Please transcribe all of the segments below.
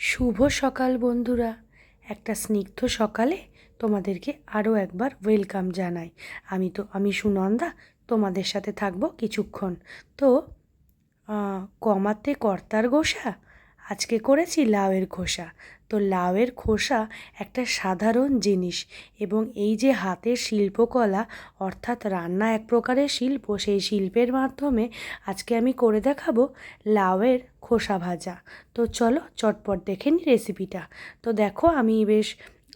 শুভ সকাল বন্ধুরা। একটা স্নিগ্ধ সকালে তোমাদেরকে আরও একবার ওয়েলকাম জানাই। আমি তো, আমি সুনন্দা, তোমাদের সাথে থাকব কিছুক্ষণ। তো কমাতে কর্তার গোসা আজকে করেছি লাউয়ের খোসা তো লাউয়ের খোসা একটা সাধারণ জিনিস এবং এই যে হাতের শিল্পকলা, অর্থাৎ রান্না এক প্রকারের শিল্প, সেই শিল্পের মাধ্যমে আজকে আমি করে দেখাবো লাউয়ের খোসা ভাজা। তো চলো চটপট দেখে নিই রেসিপিটা তো দেখো আমি বেশ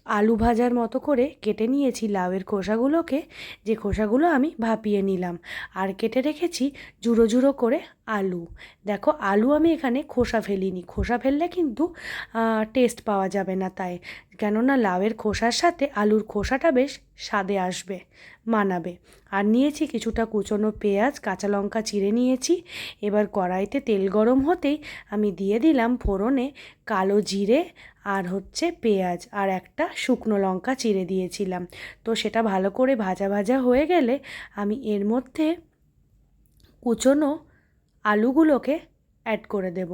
আলু ভাজার মতো করে কেটে নিয়েছি লাউয়ের খোসাগুলোকে, যে খোসাগুলো আমি ভাপিয়ে নিলাম। আর কেটে রেখেছি জুড়ো জুড়ো করে আলু। দেখো, আলু আমি এখানে খোসা ফেলিনি। খোসা ফেললে কিন্তু টেস্ট পাওয়া যাবে না তাই। কেননা লাউয়ের খোসার সাথে আলুর খোসাটা বেশ স্বাদে আসবে, মানাবে। আর নিয়েছি কিছুটা কুচনো পেঁয়াজ, কাঁচা লঙ্কা চিড়ে নিয়েছি। এবার কড়াইতে তেল গরম হতেই আমি দিয়ে দিলাম ফোড়নে কালো জিরে আর হচ্ছে পেঁয়াজ আর একটা শুকনো লঙ্কা চিড়ে দিয়েছিলাম। তো সেটা ভালো করে ভাজা ভাজা হয়ে গেলে আমি এর মধ্যে কুচনো আলুগুলোকে অ্যাড করে দেব।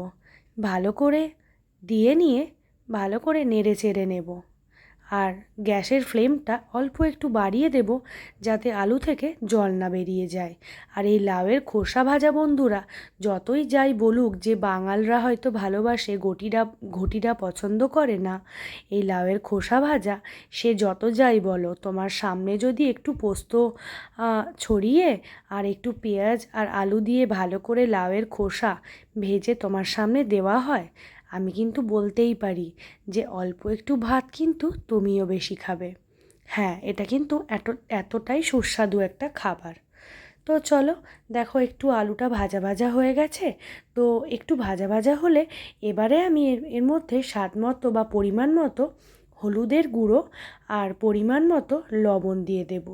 ভালো করে দিয়ে নিয়ে ভালো করে নেড়ে চেড়ে নেব। আর গ্যাসের ফ্লেমটা অল্প একটু বাড়িয়ে দেব যাতে আলু থেকে জল না বেরিয়ে যায়। আর এই লাউয়ের খোসা ভাজা বন্ধুরা, যতই যাই বলুক যে বাঙালরা হয়তো ভালোবাসে গটিটা ঘটিটা পছন্দ করে না, এই লাউয়ের খোসা ভাজা, সে যত যাই বলো, তোমার সামনে যদি একটু পোস্ত ছড়িয়ে আর একটু পেঁয়াজ আর আলু দিয়ে ভালো করে লাউয়ের খোসা ভেজে তোমার সামনে দেওয়া হয় আমি কিন্তু বলতেই পারি যে অল্প একটু ভাত কিন্তু তুমিও বেশি খাবে। হ্যাঁ এটা কিন্তু এত এতটাই সুস্বাদু একটা খাবার। তো চলো, দেখো একটু আলুটা ভাজা ভাজা হয়ে গেছে। তো একটু ভাজা ভাজা হলে এবারে আমি এর মধ্যে স্বাদ মতো বা পরিমাণ মতো হলুদের গুঁড়ো আর পরিমাণ মতো লবণ দিয়ে দেব।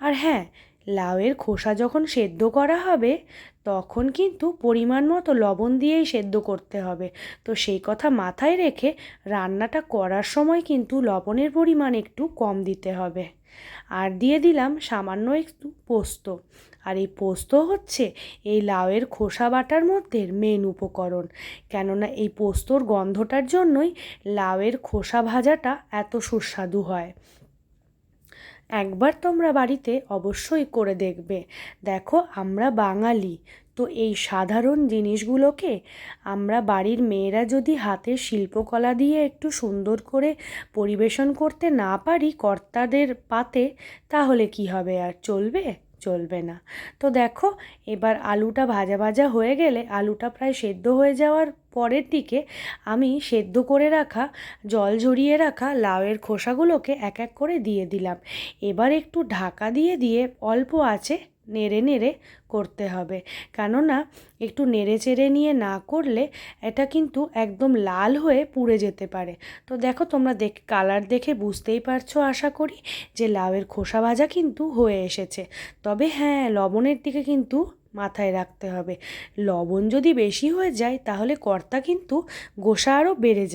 আর হ্যাঁ লাউয়ের খোসা যখন সেদ্ধ করা হবে, তখন কিন্তু পরিমাণ মতো লবণ দিয়েই সেদ্ধ করতে হবে। তো সেই কথা মাথায় রেখে রান্নাটা করার সময় কিন্তু লবণের পরিমাণ একটু কম দিতে হবে। আর দিয়ে দিলাম সামান্য একটু পোস্ত। আর এই পোস্ত হচ্ছে এই লাউয়ের খোসা বাটার মধ্যে মেন উপকরণ। কেননা এই পোস্তর গন্ধটার জন্যই লাউয়ের খোসা ভাজাটা এত সুস্বাদু হয়। একবার তোমরা বাড়িতে অবশ্যই করে দেখবে। দেখো, আমরা বাঙালি। তো এই সাধারণ জিনিসগুলোকে আমরা বাড়ির মেয়েরা যদি হাতের শিল্পকলা দিয়ে একটু সুন্দর করে পরিবেশন করতে না পারি কর্তাদের পাতে, তাহলে কি হবে আর চলবে? চলবে না। তো দেখো, এবার আলুটা ভাজা ভাজা হয়ে গেলে আলুটা প্রায় সেদ্ধ হয়ে যাওয়ার পরের দিকে আমি সেদ্ধ করে রাখা, জল ঝরিয়ে রাখা লাউয়ের খোসাগুলোকে এক এক করে দিয়ে দিলাম। এবার একটু ঢাকা দিয়ে দিয়ে অল্প আছে নেড়ে নেড়ে করতে হবে। কেননা একটু নেড়ে চেড়ে নিয়ে না করলে এটা কিন্তু একদম লাল হয়ে পুড়ে যেতে পারে। তো দেখো তোমরা দেখ, কালার দেখে বুঝতেই পারছ আশা করি যে লাউয়ের খোসা ভাজা কিন্তু হয়ে এসেছে। তবে হ্যাঁ লবণের দিকে কিন্তু মাথায় রাখতে হবে। লবণ যদি বেশি হয়ে যায় তাহলে কর্তা কিন্তু গোসা আরও বেড়ে যাবে।